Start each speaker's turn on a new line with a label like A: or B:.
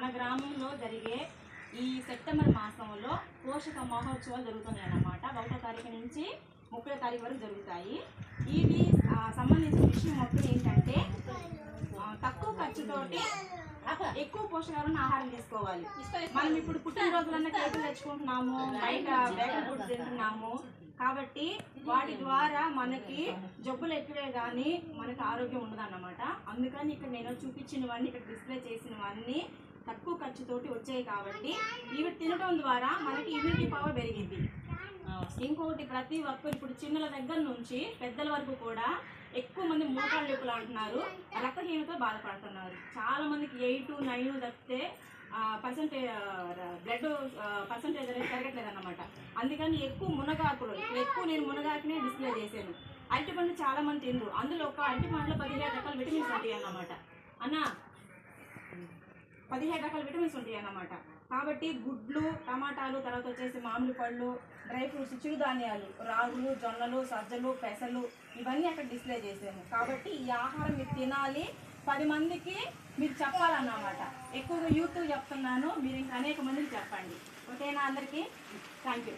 A: మన గ్రామంలో జరిగే ఈ సెప్టెంబర్ మాసంలో పోషక మహోత్సవాలు జరుగుతున్నాయి అన్నమాట ఒకటో తారీఖు నుంచి ముప్పై తారీఖు వరకు జరుగుతాయి. ఇవి సంబంధించిన విషయం మొత్తం ఏంటంటే తక్కువ ఖర్చుతోటి ఎక్కువ పోషకాలను ఆహారం తీసుకోవాలి. మనం ఇప్పుడు పుట్టినరోజులన్నా కేకులు తెచ్చుకుంటున్నాము బయట బేకరీ ఫుడ్ తింటున్నాము కాబట్టి వాటి ద్వారా మనకి జబ్బులు ఎక్కువే కానీ మనకి ఆరోగ్యం ఉండదన్నమాట. అందుకని ఇక్కడ నేను చూపించినవన్నీ ఇక్కడ డిస్ప్లే చేసినవన్నీ ఖర్చుతోటి వచ్చాయి కాబట్టి ఇవి తినడం ద్వారా మనకి ఇమ్యూనిటీ పవర్ పెరిగింది. ఇంకొకటి ప్రతి ఒక్కరు ఇప్పుడు చిన్నల దగ్గర నుంచి పెద్దల వరకు కూడా ఎక్కువ మంది మోకాళ్ళ నొప్పులు అంటున్నారు. రక్తహీనతో బాధపడుతున్నారు. చాలా మందికి ఎయిట్ నైన్ తప్పితే పర్సంటేజ్ బ్లడ్ పర్సంటేజ్ అనేది పెరగట్లేదు అనమాట అందుకని ఎక్కువ మునగాకులు ఎక్కువ నేను మునగాకునే డిస్ప్లే చేశాను. అరటిపండు చాలా మంది తిండ్రు. అందులో ఒక అరటిపండులో పదిహేను రకాల విటమిన్స్ ఉంటాయి అన్నమాట అన్న పదిహేడు రకాల విటమిన్స్ ఉంటాయి అన్నమాట. కాబట్టి గుడ్లు టమాటాలు తర్వాత వచ్చేసి మామిడి పళ్ళు డ్రై ఫ్రూట్స్ చిరుధాన్యాలు రాగులు జొన్నలు సజ్జలు పెసలు ఇవన్నీ అక్కడ డిస్ప్లే చేసాము కాబట్టి ఈ ఆహారం మీరు తినాలి. పది మందికి మీరు చెప్పాలన్నమాట. ఎక్కువగా యూత్ చెప్తున్నాను. మీరు ఇంకా అనేక మందికి చెప్పండి. ఓకేనా అందరికీ? Thank you